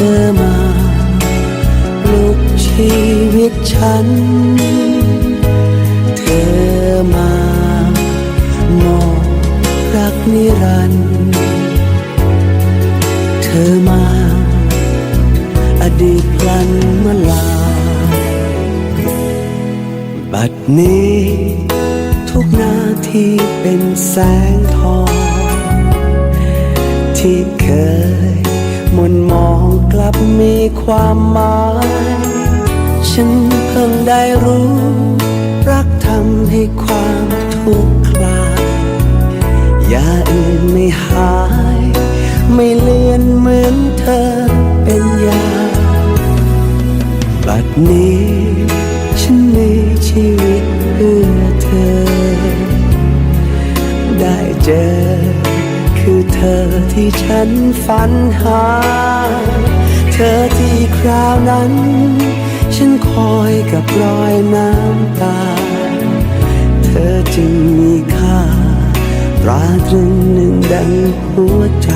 เธอมาลุกชีวิตฉัน เธอมามอบรักนิรันดร์เธอมา อดีตพลันเมื่อลา บัดนี้ทุกนาทีเป็นแสงทอง ที่เคยมนมอง มีความหมาย ฉันเพิ่งได้รู้ รักทำให้ความทุกข์คลายยาอื่นไม่หาย ไม่เลือนเหมือนเธอเป็นยา บัดนี้ ฉันมีชีวิตเพื่อเธอ ได้เจอ คือเธอที่ฉันฝันหา ธอที่คราวนั้น ฉันคอยกับรอยน้ำตา เธอจึงมีค่า ตราตรึงหนึ่งดังหัวใจ